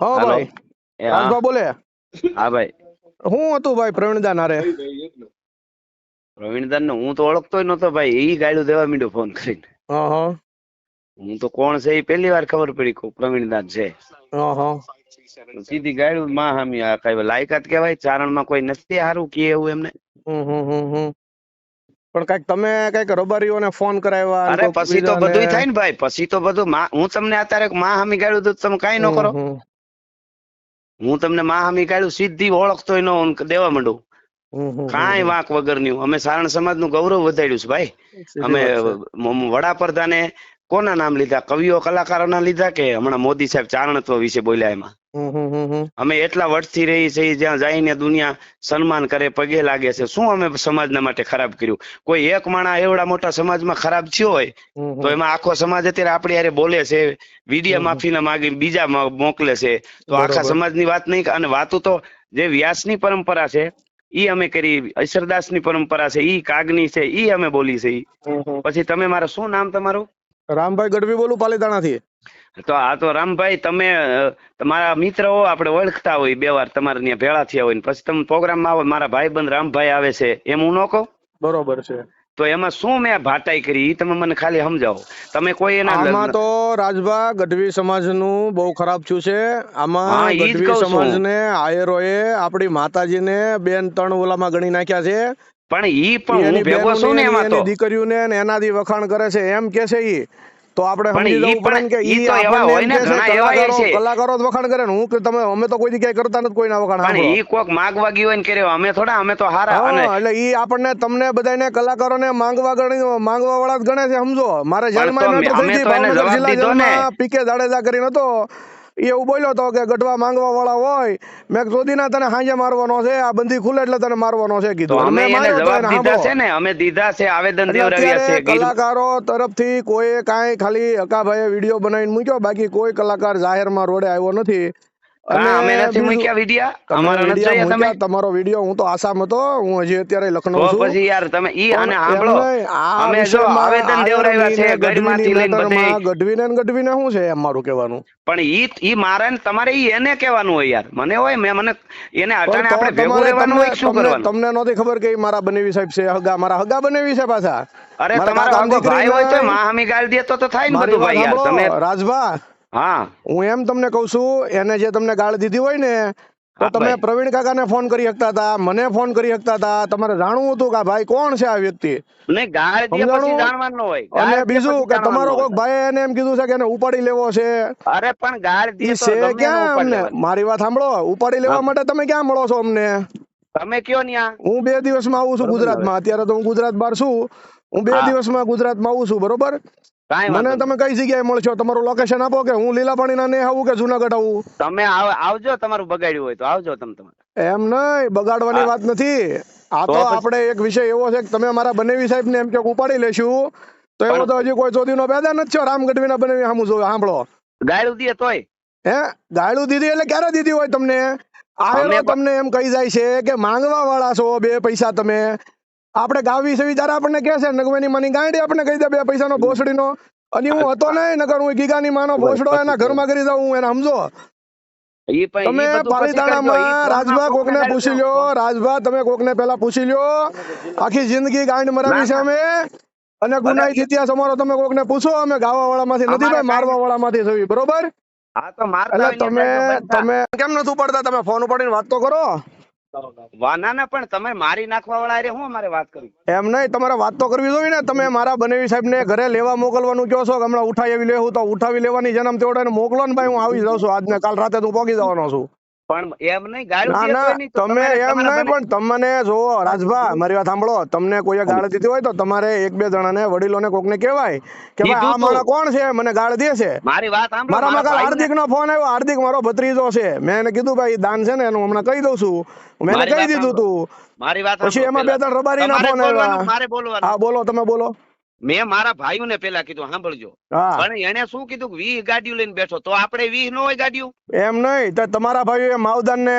હા ભાઈ. રાજભા બોલે. હા ભાઈ. હું હતું ભાઈ પ્રવીણદા નારે પ્રવીણદાન ને હું તો ઓળખતો નતો ભાઈ. ઈ ગાયડું દેવા મીડું ફોન કરીને. હા તો કોણ છે એ પહેલી વાર ખબર પડી કે પ્રવીણદાન છે. સીધી ગાડું માં હામી આ કઈ લાયકાત કહેવાય? ચારણમાં કોઈ નથી હારું કે એવું એમને? પણ કંઈક તમે કંઈક રબારીઓને ફોન કરાવ્યા અરે પછી તો બધું થાય ને ભાઈ. પછી તો બધું માં- હું તમને અત્યારે માં હામી ગાયું તો તમે કઈ ન કરો. હું તમને માં હામી સીધી ઓળખતો ન હોઉં દેવા માંડું. કાંઈ. વાંક વગરનું અમે સારણ સમાજનું ગૌરવ વધાર્યું છે ભાઈ. અમે વડાપ્રધાને કોના નામ લીધા કવિઓ કલાકારોના લીધા કે હમણાં મોદી સાહેબ ચારણત્વ વિશે બોલ્યા એમાં. અમે એટલા વર્ષથી રહી છે જ્યાં જઈને દુનિયા સન્માન કરે પગે લાગે છે શું અમે સમાજના માટે ખરાબ કર્યું કોઈ એક માણા એવડા મોટા સમાજમાં ખરાબ થયો હોય. તો એમાં આખો સમાજ અત્યારે આપણે યારે બોલે છે વિડીયા. માફીના માગી બીજા મોકલે છે તો આખા. સમાજની વાત નહીં અને વાતો તો જે વ્યાસની પરંપરા છે ઈ અમે કરી ઈશ્વરદાસની પરંપરા છે ઈ કાગની છે ઈ અમે બોલી છે. પછી તમે મારું શું નામ તમારું રામભાઈ ગઢવી બોલું પાલીતાણાથી? તો આ તો રામભાઈ તમે તમારા મિત્ર આપણે ઓળખતા હોય બે વાર તમારે ત્યાં ભેળા થયા હોય પછી તમે પ્રોગ્રામમાં આવો મારા ભાઈબંધ રામભાઈ આવે છે એમ હું ન કહું? બરોબર છે. તો એમાં શું મેં ભાટાઈ કરી ઈ તમે મને ખાલી સમજાવો. તમે કોઈ એના આમાં તો રાજભા ગઢવી સમાજનું બહુ ખરાબ થયું છે. આમાં ગઢવી સમાજ ને સમાજને આયરોએ આપણી માતાજીને બેન ત્રણ ઓલામાં ગણી નાખ્યા છે. પણ ઈ પણ હું ભેગો છું ને એમાં તો. દીકરીઓને ને એનાથી વખાણ કરે છે એમ કે છે ઈ? તો આપણે સમજી જવું પડે કે ઈ તો એવા હોય ને, ઘણા એવા છે. કલાકારો જ વખાણ કરે ને હું કે તમે અમે તો કોઈ દી ક્યાંય કરતા નથી કોઈના વખાણ પણ ઈ કોક માંગવા ગયું હોય ને કર્યો અમે થોડા અમે તો હારા અને એટલે ઈ આપણને તમને બધાને કલાકારોને માંગવા ગણી માંગવા વાળા જ ગણે છે સમજો. મારે જેલમાં તો થઈ ગઈ ભાવનગર જિલ્લા પીકે જાડેજા કરીને હતો. ઈ એવું બોલ્યો હતો કે ગઢવા માંગવા વાળા હોય મેં જોદીના તને હાંજે મારવાનો છે આ બંધી ખુલે એટલે તને મારવાનો છે કીધું. અમે જવાબ દીધા છે ને અમે દીધા છે આવેદન છે કલાકારો તરફથી કોઈ કાંઈ ખાલી હકાભાઈએ વીડિયો બનાવીને મૂક્યો બાકી કોઈ કલાકાર જાહેરમાં રોડે આવ્યો નથી. તમારો વીડિયો હું તો આસામ હતો હું હજી અત્યારે લખનઉ છું. પછી યાર તમે ઈ અને સાંભળો. અમે જો આવેદન દેવરાવ્યા છે ગઢમાંથી લઈને બધે. ગઢવીને ગઢવીને શું છે એમ મારું કહેવાનું? પણ ઈ ઈ મારે તમારે ઈ એને કહેવાનું હોય યાર. મને હોય મેં મને એને અટાણે આપણે ભેગું રહેવાનું તમને હોય શું કરવાનું? તમને નહોતી ખબર કે મારા બનેવી સાહેબ છે હગા મારા હગા બનેવી છે પાછા. અરે મારા તમારો ભાઈ હોય તો માહામી ગાળ દે તો તો થાય ને બધું ભાઈ યાર. તમે રાજભા. હા. હું એમ તમને કહું છું એને જે તમને ગાળ દીધી હોય ને તો તમે. પ્રવીણ કાકાને ફોન કરી શકતા હતા મને ફોન કરી શકતા હતા. તમારે જાણવું હતું કે ભાઈ કોણ છે આ વ્યક્તિ? અને બીજું કે તમારો. કોઈક ભાઈ એને એમ કીધું છે કે એને ઉપાડી લેવો છે. અરે પણ ગાળ છે ક્યાં મારી વાત સાંભળો ઉપાડી લેવા માટે તમે ક્યાં મળો છો અમને? તમે કયો ન્યા? હું બે દિવસમાં આવું છું ગુજરાતમાં. અત્યારે તો હું ગુજરાત બહાર છું. હું બે. દિવસમાં ગુજરાતમાં આવું છું બરોબર? મને તમે કઈ જગ્યાએ મળશો? તમારું લોકેશન આપો કે હું લીલાપાણીના ને આવું કે જુનાગઢ આવું? તમે આવજો તમારું બગાડ્યું હોય તો આવજો તમે તમારે. એમ નહીં બગાડવાની વાત નથી. આ તો આપણે એક વિષય એવો છે કે તમે અમારા બનેવી સાહેબ ને એમ કે ઉપાડી લેશું તો એવો તો હજી કોઈ ચોદીનો પેદા નથી છો રામ ગઢવીના બનેવી સામું જોયું સાંભળો ગાળું દે તોય. હે? ગાળું દીધી એટલે ક્યારે દીધી હોય તમને? આવેલો તમને એમ કહી જાય છે કે માંગવા વાળા છો બે પૈસા તમે. આપણે ગાવી છે ત્યારે આપણને કહે છે નગવેની માની ગાંડી આપણને કહી દે બે પૈસાનો ભોસડીનો. અને હું હતો નહીં નગર હું ગીગાની માનો ભોસડો એના ઘરમાં કરી દઉં હું એને સમજો. તમે પાલીતાણામાં રાજભા કોકને પૂછી લ્યો રાજભા તમે કોકને પેલા પૂછી લ્યો. આખી જિંદગી ગાંડ મરાવી છે અમે. અને ગુનાઈ ઇતિહાસ અમારો તમે કોકને પૂછો અમે ગાવા વાળા માંથી નથી ભાઈ મારવા વાળા માંથી થવી બરોબર? હા તો મારતા તમે. તમે કેમ નથી પડતા તમે ફોન ઉપાડીને વાત તો કરો. વા ના ના પણ તમે મારી નાખવા વાળા હારે હું અમારે વાત કરી? એમ નહીં, તમારે વાત તો કરવી જોઈએ ને. તમે મારા બનેવી સાહેબ ને ઘરે લેવા મોકલવાનું કહો છો કે હમણાં ઉઠાવી લેવું તો ઉઠાવી લેવાની જન્મ તેવડે મોકલો ને ભાઈ, હું આવી જાઉં છું. આજને કાલ રાતે તો પહોંચી જવાનો છું. પણ એમ નહીં ગાળું ના દે ના તોય નહીં. તો તમે એમ નહીં પણ તમને જો રાજભા મારી વાત સાંભળો તમને કોઈએ ગાળ દીધી હોય તો તમારે એક બે જણાને વડીલોને કોકને કહેવાય કે ભાઈ આ. માણસ કોણ છે? મને ગાળ દે છે. મારી વાત સાંભળો મારામાં કાલ હાર્દિક નો ફોન આવ્યો હાર્દિક મારો ભત્રીજો છે. મેં એને કીધું ભાઈ દાન છે ને એનું હમણાં કહી દઉં છું. મેં કહી દીધું તું. મારી વાત પછી એમાં બે ત્રણ રબારી ના ફોન આવ્યા. હા બોલો તમે બોલો. મેં મારા ભાઈઓને પેલા કીધું સાંભળજો. પણ એને શું કીધું? વીહ ગાડીઓ લઈને બેઠો. તો આપણે વીહ નો હોય ગાડીઓ? એમ નહીં તો તમારા ભાઈઓએ માવદાન ને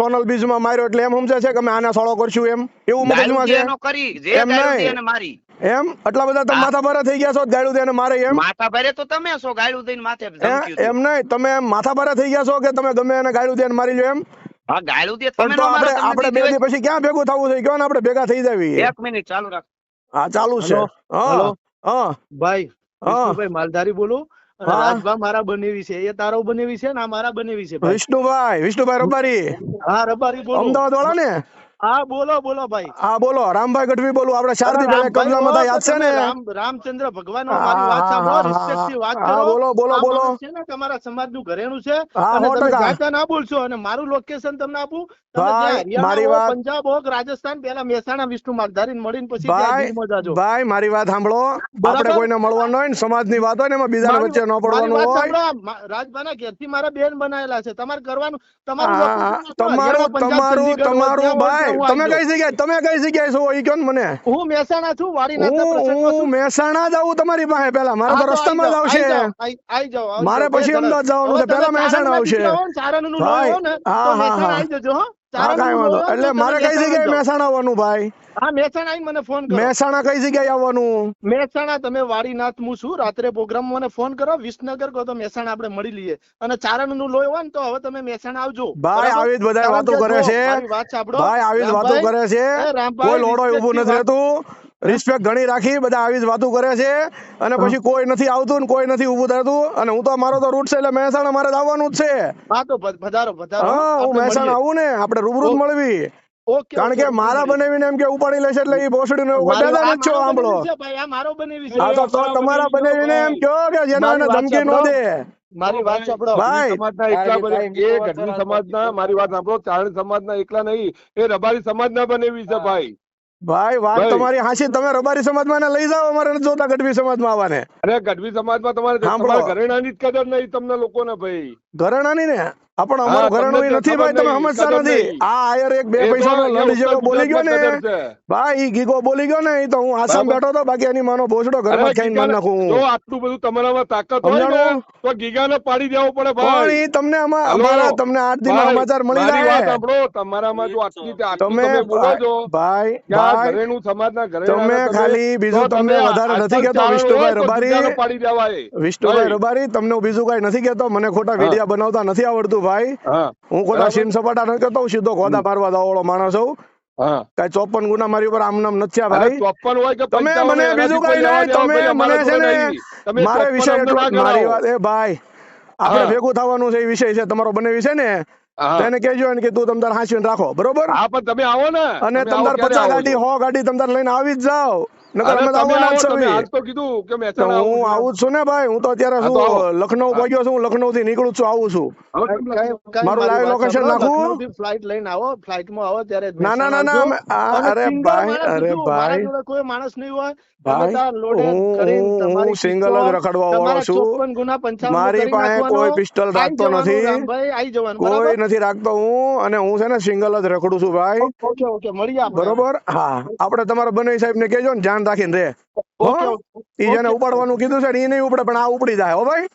સોનલ બીજમાં માર્યો એટલે એમ સમજે છે કે અમે આને સોળો કરશું એમ? એવું મગજમાં છે? કરી જે એમ નહીં. મારી. એમ? એટલા બધા તમે માથા ભારે થઈ ગયા છો ગાડું દઈને મારે એમ? માથા ભારે તો તમે છો ગાળું દઈને માથે. એમ નહીં તમે માથા ભારે થઈ ગયા છો કે તમે ગમે એને ગાડું દઈને મારી લો એમ? હા ગાળું દે તમે આપણે આપણે બે દી પછી ક્યાં ભેગું થવું છે? કયો ને આપણે ભેગા થઈ જાવી એક મિનિટ ચાલુ રાખ. હા ચાલુ છે? હા? હા. ભાઈ વિષ્ણુભાઈ માલધારી બોલું. રાજભા મારા બનેવી છે. એ તારો બનેવી છે ને આ મારા બનેવી છે વિષ્ણુભાઈ વિષ્ણુભાઈ રબારી. હા રબારી બોલો. અમદાવાદ વાળા ને હા બોલો બોલો ભાઈ. હા બોલો. રામભાઈ ગઢવી બોલું. આપણે શારદી ભાઈ પહેલા રામભાઈ યાદ છે ને? રામચંદ્ર ભગવાન મારી વાત સાંભળો હા, થી વાત કરો. બોલો, બોલો, બોલો. માણસ છે ને તમારા ઘરેણું છે અને તમે જાતા ના બોલશો અને મારું લોકેશન તમને આપું. મારી વાત- પંજાબ હોક રાજસ્થાન પેલા મહેસાણા વિષ્ણુ માલધારી મળીને પછી ભાઈ ભાઈ મારી વાત સાંભળો. આપણે કોઈને મળવાનું હોય ને સમાજની વાત હોય ને એમાં બીજા વચ્ચે ન પડવાનું હોય. રાજભાના ઘેરથી મારા બેન બનાયેલા છે. તમારે કરવાનું તમારું તમારું તમારું તમારું ભાઈ તમે કઈ જગ્યાએ તમે કઈ જગ્યાએ છો એ કયો ને મને હું મહેસાણા છું વાડીનાથના હું મહેસાણા જ આવું તમારી પાસે પેલા મારે તો રસ્તામાં જ આવશે મારે પછી અમદાવાદ જવાનું છે. પેલા મહેસાણા આવશે. દીકરા હો ને, તો મહેસાણા હા. જજો, હો. હા કાંઈ વાંધો. ને, એટલે મારે કઈ મહેસાણા જગ્યાએ મહેસાણા આવવાનું ભાઈ? હા મહેસાણા આઈને મને ફોન કરો. મહેસાણા કઈ જગ્યાએ આવવાનું? મહેસાણા તમે વાડીનાથ હું છું. રાત્રે પ્રોગ્રામ મને ફોન કરો. વિસનગર કહો તો મહેસાણા આપણે મળી લઈએ. અને ચારણનું લોહી હોય ને તો હવે તમે મહેસાણા આવજો. ભાઈ આવી જ બધા વાતો કરે છે. ભાઈ આવી જ વાતો કરે છે. કોઈ લોડો ઊભું નથી રહેતું. રિસ્પેક્ટ ઘણી રાખી બધા આવી જ વાતો કરે છે અને પછી કોઈ નથી આવતું ને કોઈ નથી ઊભું થતું અને હું તો મારો તો રૂટ છે એટલે મહેસાણા મારે આવવાનું જ છે. હા તો હા હું મહેસાણા આવું ને આપણે રૂબરૂ મળવી. કારણ કે મારા બનાવીને એમ કે ઉપાડી લેશે એટલે એ ભોસડી ને પેદા છો મારો સાંભળો. ભાઈ, આ મારો હા તો તો તમારા બનાવીને એમ કયો કે જેના ધમકી ન. દે. મારી વાત સાંભળો. સમાજના એકલા બને એ ગઢવી સમાજના મારી વાત સાંભળો. ચારણ સમાજના એકલા નહીં એ રબારી સમાજના બનેવી છે ભાઈ. ભાઈ વાત તમારી હાસી તમે રબારી સમાજમાં માં લઈ જાઓ અમારે જોતા ગઢવી સમાજમાં આવવાને. અરે ગઢવી સમાજમાં તમારે ઘરેણાની જ કદર નહીં તમને લોકોને ભાઈ. ઘરેણાની ને? પણ અમારું ઘરેણું નથી ભાઈ તમે સમજતા નથી આ આયર એક બે પૈસાનો જેવો બોલી ગયો ને. ભાઈ ઈ ગીગો બોલી ગયો ને તો હું આસામ બેઠો તો બાકી એની માનો ભોસડો ઘરમાં ખાઈને મારી નાખું હું. આટલું બધું તમારામાં તાકાત હોય ને? તો ગીગાને પાડી દેવો પડે પણ ભાઈ ઈ તમને અમારા તમને આઠ દિનના સમાચાર મળી વાત જાય સાંભળો તમારામાં જો આટલી તમે બોલો છો ભાઈ ભાઈ ઘરેણું સમાજના ઘરેણાના તમે ખાલી બીજું તમને વધારે નથી કેતો કહેતો વિષ્ણુભાઈ રબારી. પાડી દેવાય વિષ્ણુભાઈ રબારી તમને બીજું કઈ નથી કહેતો મને ખોટા. વિડિયા બનાવતા નથી આવડતું ભાઈ હું. ખોટા સીન સપાટા નથી કરતો સીધો ખોદા પારવા દાવાળો માણસ છું કઈ ચોપન ગુના મારી ઉપર આમ નામ નથી ભાઈ. ચોપન હોય કે તમે મને બીજું કઈ કોઈ નહીં તમે મને છે ને મારે વિષય મારી વાત એ ભાઈ આપણે ભેગું થવાનું છે એ વિષય છે તમારો બને વિષય ને. તેને કેજો ને કે તું તમ હાંસીને રાખો બરોબર? હા પણ તમે આવો ને. અને તમે તમ આવો તાર ક્યારે પચાસ ગાડી? હો ગાડી તમતાર લઈને આવી જ જાઓ. આવવાના જ આવો, તમે છીએ. આજ તો કીધું કે તો મહેસાણા આવું હું આવું છું ને ભાઈ હું તો અત્યારે હા, તો આવો. શું લખનઉ પહોંચ્યો છું લખનઉ થી નીકળું છું આવું છું હવે કઈ- તમે કઈ- કઈ મારું મારી live વાત location સાંભળો, નાખું? લખનઉથી લઈને આવો ફ્લાઇટમાં આવો ત્યારે ના ના ના ના આવજો. અમે- આ- અને અરે ભાઈ અરે ભાઈ કોઈ માણસ નહીં હોય ભાઈ, તમે તાર loaded હું- કરીને હું- તમારી હું single જ રખડવા વાળો છું. 54 ગુના 55 મારી પાસે કોઈ પિસ્ટલ રાખતો નથી. કોઈ નથી રાખતો હું અને હું છે ને સિંગલ જ રખડું છું ભાઈ. બરોબર હા આપડે તમારા બને સાહેબ ને કેજો ને ધ્યાન રાખીને રે. ઈ જેને ઉપાડવાનું કીધું છે ને ઈ નહીં ઉપડે પણ આ ઉપડી જાય હો ભાઈ?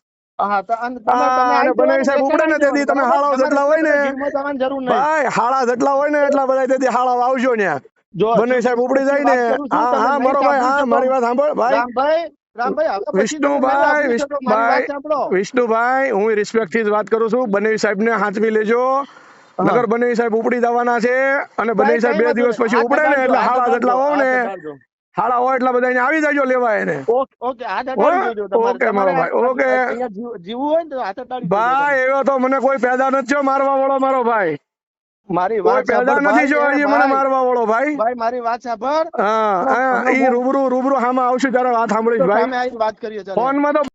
વિષ્ણુભાઈ, હું રિસ્પેક્ટથી વાત કરું છું. બને સાહેબ ને હાંચવી લેજો. નગર બને સાહેબ ઉપડી જવાના છે. અને બને સાહેબ બે દિવસ પછી ઉપડે ને એટલે હાળા જેટલા હોવ ને અડાડજો. હોય એટલા બધા આવી જાજો લેવા એને. ઓકે મારો ભાઈ, ઓકે. જીવવું હોય ને તો હાથ અડાડી ભાઈ એવો તો મને કોઈ પેદા નથી મારવા વાળો મારો ભાઈ. મારી વાત પેદા નથી જો એ મને મારવા વાળો ભાઈ. ભાઈ મારી વાત સાંભળ. હા રૂબરૂ રૂબરૂ હામાં આવશે ત્યારે વાત સાંભળીશ ભાઈ. વાત કરીએ ફોનમાં તો